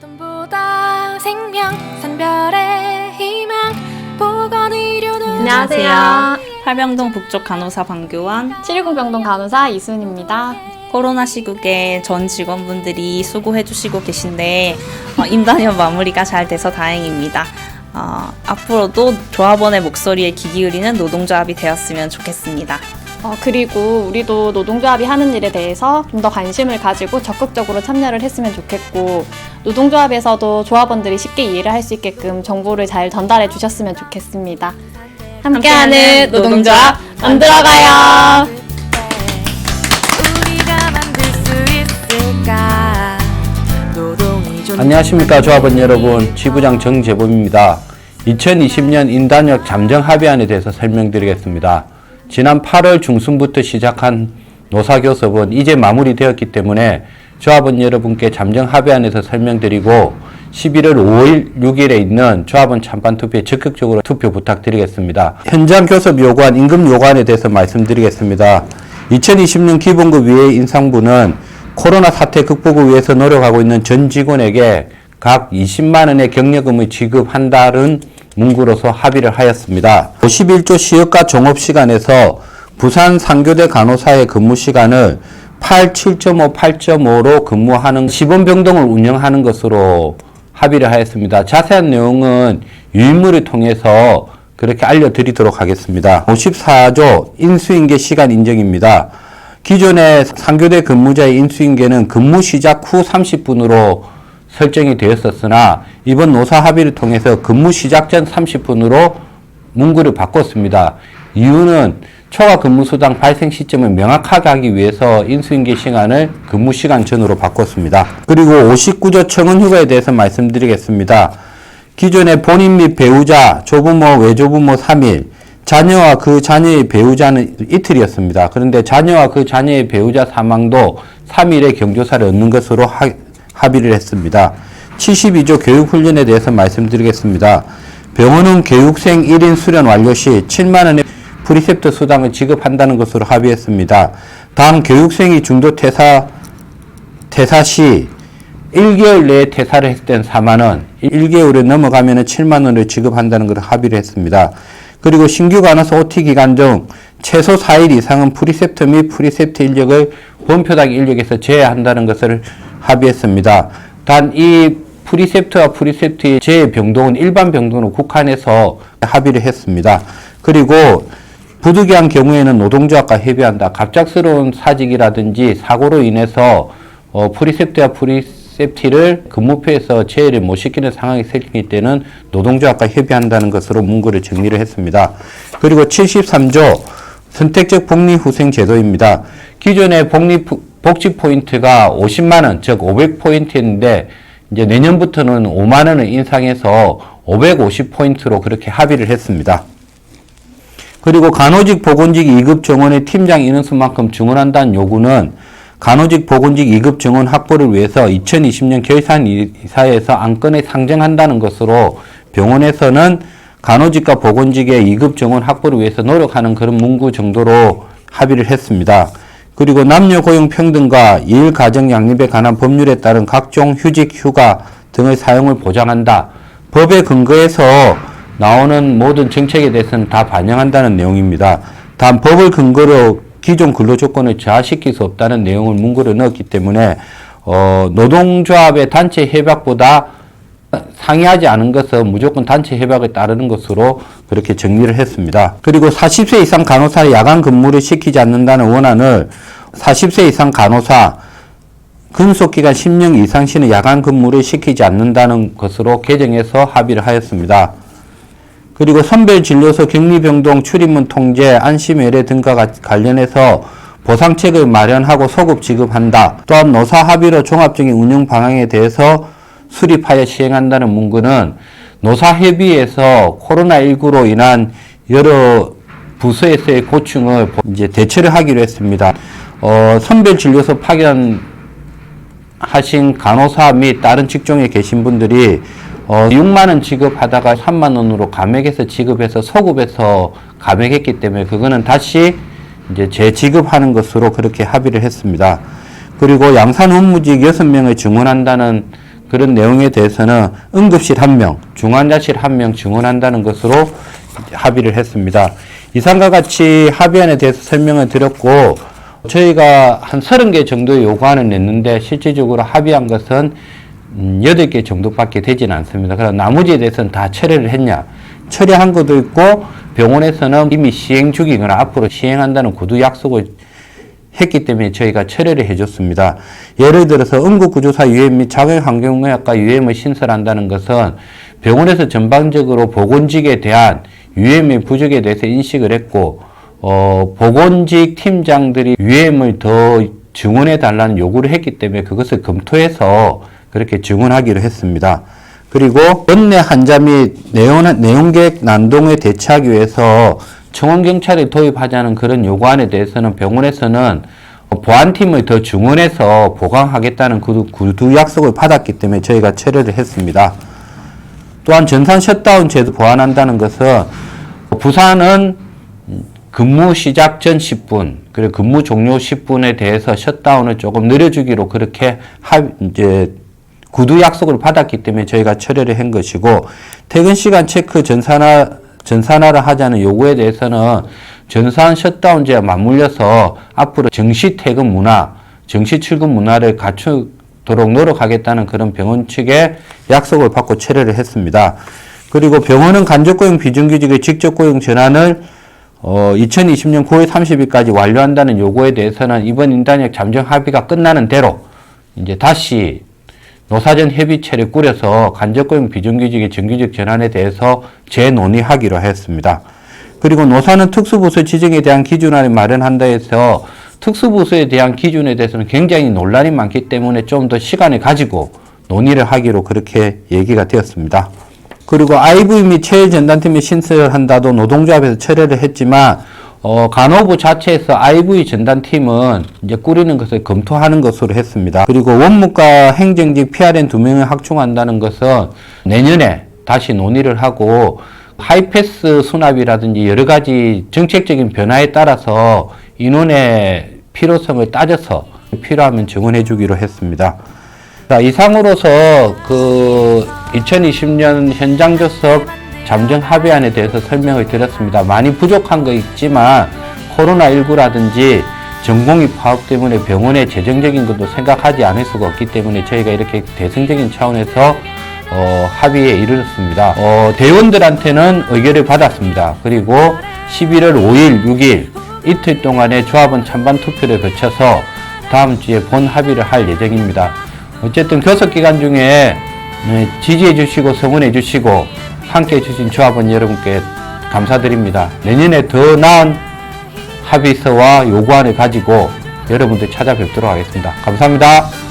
돈보다 생명 산별의 희망 보건 의료는 안녕하세요. 팔병동 북쪽 간호사 방교환 710 병동 간호사 이순입니다. 코로나 시국에 전 직원분들이 수고해 주시고 계신데 어, 임단협 마무리가 잘 돼서 다행입니다. 어, 앞으로도 조합원의 목소리에 귀 기울이는 노동조합이 되었으면 좋겠습니다. 어, 그리고 우리도 노동조합이 하는 일에 대해서 좀 더 관심을 가지고 적극적으로 참여를 했으면 좋겠고 노동조합에서도 조합원들이 쉽게 이해를 할 수 있게끔 정보를 잘 전달해 주셨으면 좋겠습니다. 함께하는 노동조합 만들어가요. 안녕하십니까 조합원 여러분 지부장 정재범입니다. 2020년 인단역 잠정 합의안에 대해서 설명드리겠습니다. 지난 8월 중순부터 시작한 노사교섭은 이제 마무리되었기 때문에 조합원 여러분께 잠정 합의안에서 설명드리고 11월 5일, 6일에 있는 조합원 찬반 투표에 적극적으로 투표 부탁드리겠습니다. 현장 교섭 요구안, 임금 요구안에 대해서 말씀드리겠습니다. 2020년 기본급 위의 인상분은 코로나 사태 극복을 위해서 노력하고 있는 전 직원에게 각 20만 원의 경력금을 지급한다는 문구로서 합의를 하였습니다. 51조 시역과 종업 시간에서 부산 상교대 간호사의 근무 시간을 8, 7.5, 8.5로 근무하는 시범 병동을 운영하는 것으로 합의를 하였습니다. 자세한 내용은 유인물을 통해서 그렇게 알려드리도록 하겠습니다. 54조 인수인계 시간 인정입니다. 기존의 상교대 근무자의 인수인계는 근무 시작 후 30분으로 설정이 되었었으나 이번 노사 합의를 통해서 근무 시작 전 30분으로 문구를 바꿨습니다. 이유는 초과 근무 수당 발생 시점을 명확하게 하기 위해서 인수인계 시간을 근무 시간 전으로 바꿨습니다. 그리고 59조 청원 휴가에 대해서 말씀드리겠습니다. 기존의 본인 및 배우자, 조부모, 외조부모 3일, 자녀와 그 자녀의 배우자는 이틀이었습니다. 그런데 자녀와 그 자녀의 배우자 사망도 3일의 경조사를 얻는 것으로 하- 합의를 했습니다. 72조 교육훈련에 대해서 말씀드리겠습니다. 병원은 교육생 1인 수련 완료 시 7만원의 프리셉트 수당을 지급한다는 것으로 합의했습니다. 당 교육생이 중도 퇴사, 퇴사 시 1개월 내에 퇴사를 했을 땐 4만원, 1개월에 넘어가면 7만원을 지급한다는 것을 합의를 했습니다. 그리고 신규 간호사 OT 기간 중 최소 4일 이상은 프리셉트 및 프리셉트 인력을 본표닥 인력에서 제외한다는 것을 합의했습니다. 단 이 프리셉트와 프리셉트의 제외 병동은 일반 병동으로 국한해서 합의를 했습니다. 그리고 부득이한 경우에는 노동조합과 협의한다. 갑작스러운 사직이라든지 사고로 인해서 어, 프리셉트와 프리셉티를 근무표에서 제외를 못 시키는 상황이 생길 때는 노동조합과 협의한다는 것으로 문구를 정리를 했습니다. 그리고 73조 선택적 복리후생 제도입니다. 기존의 복리 복지 포인트가 50만 원, 즉 500포인트였는데 이제 내년부터는 5만 원을 인상해서 550포인트로 그렇게 합의를 했습니다. 그리고 간호직 보건직 2급 정원의 팀장 인원수만큼 증원한다는 요구는 간호직 보건직 2급 정원 확보를 위해서 2020년 결산 이사에서 안건에 상정한다는 것으로 병원에서는 간호직과 보건직의 2급 정원 확보를 위해서 노력하는 그런 문구 정도로 합의를 했습니다. 그리고 남녀 고용 평등과 일 가정 양립에 관한 법률에 따른 각종 휴직 휴가 등의 사용을 보장한다. 법에 근거해서 나오는 모든 정책에 대해서는 다 반영한다는 내용입니다. 단 법을 근거로 기존 근로 조건을 저하시킬 수 없다는 내용을 문구를 넣었기 때문에 어, 노동조합의 단체 협약보다 상의하지 않은 것은 무조건 단체 협약에 따르는 것으로 그렇게 정리를 했습니다. 그리고 40세 이상 간호사의 야간 근무를 시키지 않는다는 원안을 40세 이상 간호사 근속기간 10년 이상 시는 야간 근무를 시키지 않는다는 것으로 개정해서 합의를 하였습니다. 그리고 선별진료소 격리병동 출입문 통제, 안심외래 등과 가- 관련해서 보상책을 마련하고 소급 지급한다. 또한 노사 합의로 종합적인 운영 방향에 대해서 수립하여 시행한다는 문구는 노사협의에서 코로나19로 인한 여러 부서에서의 고충을 이제 대처를 하기로 했습니다. 어, 선별진료소 파견 하신 간호사 및 다른 직종에 계신 분들이 어, 6만 원 지급하다가 3만 원으로 감액해서 지급해서 소급해서 감액했기 때문에 그거는 다시 이제 재지급하는 것으로 그렇게 합의를 했습니다. 그리고 양산 업무직 6명을 증원한다는 그런 내용에 대해서는 응급실 한 명, 중환자실 한 명 증원한다는 것으로 합의를 했습니다. 이상과 같이 합의안에 대해서 설명을 드렸고 저희가 한 30개 정도의 요구안을 냈는데 실질적으로 합의한 것은 음, 8개 정도밖에 되지는 않습니다. 그럼 나머지에 대해서는 다 철회를 했냐? 철회한 것도 있고 병원에서는 이미 시행 중이거나 앞으로 시행한다는 구두 약속을 했기 때문에 저희가 철회를 해줬습니다. 예를 들어서 응급구조사 유엠 및 자가환경의학과 유엠을 신설한다는 것은 병원에서 전반적으로 보건직에 대한 유엠의 부족에 대해서 인식을 했고 어, 보건직 팀장들이 유엠을 더 증원해 달라는 요구를 했기 때문에 그것을 검토해서 그렇게 증원하기로 했습니다. 그리고 원내 환자 및 내용, 내용객 난동에 대처하기 위해서 청원경찰을 도입하자는 그런 요구안에 대해서는 병원에서는 보안팀을 더 증원해서 보강하겠다는 그 구두 약속을 받았기 때문에 저희가 철회를 했습니다. 또한 전산 셧다운 제도 보완한다는 것은 부산은 근무 시작 전 10분, 그리고 근무 종료 10분에 대해서 셧다운을 조금 늘려주기로 그렇게 하, 이제 구두 약속을 받았기 때문에 저희가 철회를 한 것이고 퇴근 시간 체크 전산화 전산화를 하자는 요구에 대해서는 전산 셧다운제와 맞물려서 앞으로 정시 퇴근 문화, 정시 출근 문화를 갖추도록 노력하겠다는 그런 병원 측의 약속을 받고 철회를 했습니다. 그리고 병원은 간접 고용 비정규직의 직접 고용 전환을 어, 2020년 9월 30일까지 완료한다는 요구에 대해서는 이번 인단역 잠정 합의가 끝나는 대로 이제 다시 노사전 협의체를 꾸려서 간접고용 비정규직의 정규직 전환에 대해서 재논의하기로 했습니다. 그리고 노사는 특수부서 지정에 대한 기준안을 마련한다 해서 특수부서에 대한 기준에 대해서는 굉장히 논란이 많기 때문에 좀 더 시간을 가지고 논의를 하기로 그렇게 얘기가 되었습니다. 그리고 IV 및 체외 전담팀을 신설한다도 노동조합에서 철회를 했지만 어, 간호부 자체에서 IV 전담팀은 이제 꾸리는 것을 검토하는 것으로 했습니다. 그리고 원무과 행정직 PRN 두 명을 확충한다는 것은 내년에 다시 논의를 하고 하이패스 수납이라든지 여러 가지 정책적인 변화에 따라서 인원의 필요성을 따져서 필요하면 증원해 주기로 했습니다. 자, 이상으로서 그 2020년 현장 조석 잠정 합의안에 대해서 설명을 드렸습니다. 많이 부족한 거 있지만 코로나19라든지 전공의 파업 때문에 병원의 재정적인 것도 생각하지 않을 수가 없기 때문에 저희가 이렇게 대승적인 차원에서 어, 합의에 이르렀습니다. 어, 대원들한테는 의결을 받았습니다. 그리고 11월 5일, 6일 이틀 동안의 조합원 찬반 투표를 거쳐서 다음 주에 본 합의를 할 예정입니다. 어쨌든 교섭 기간 중에 네, 지지해 주시고 성원해 주시고 함께 해 주신 조합원 여러분께 감사드립니다. 내년에 더 나은 합의서와 요구안을 가지고 여러분들 찾아뵙도록 하겠습니다. 감사합니다.